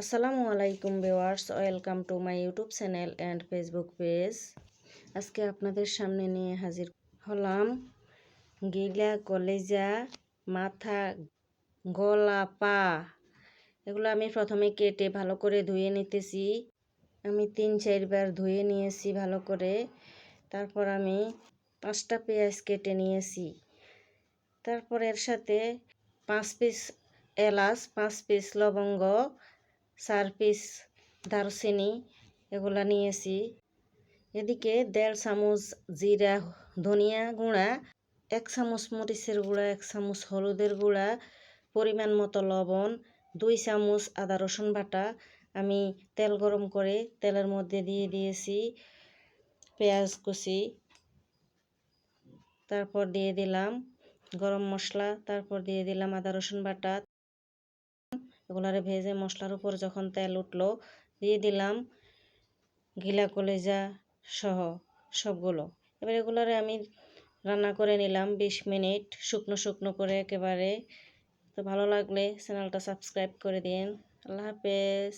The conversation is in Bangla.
আসসালামু আলাইকুম viewers, welcome to my YouTube channel and Facebook page. আজকে আপনাদের সামনে নিয়ে হাজির হলাম গিলা কলেজা, মাথা, গলা, পা। এগুলো আমি প্রথমে কেটে ভালো করে ধুয়ে নিতেছি। আমি তিন, চারবার ধুয়ে নিয়েছি ভালো করে। তারপর আমি পাঁচটা পেঁয়াজ কেটে নিয়েছি। তারপর এর সাথে পাঁচ পিস এলাচ, পাঁচ পিস লবঙ্গ চার পিস দারচিনি এগুলা নিয়েছি এদিকে দেড় চামচ জিরা ধনিয়া গুঁড়া, এক চামচ মরিচের গুঁড়া, এক চামচ হলুদের গুঁড়া, পরিমাণ মতো লবণ, দুই চামচ আদা রসুন বাটা। আমি তেল গরম করে তেলের মধ্যে দিয়ে দিয়েছি পেঁয়াজ কুচি। তারপর দিয়ে দিলাম গরম মশলা, তারপর দিয়ে দিলাম আদা রসুন বাটা। এগুলারে ভেজে মশলার উপর যখন তেল উঠল, দিয়ে দিলাম গিলা কলেজা সহ সবগুলো। এবার এগুলারে আমি রান্না করে নিলাম বিশ মিনিট শুকনো শুকনো করে একেবারে। তো ভালো লাগলে চ্যানেলটা সাবস্ক্রাইব করে দিন। আল্লাহ হাফেজ।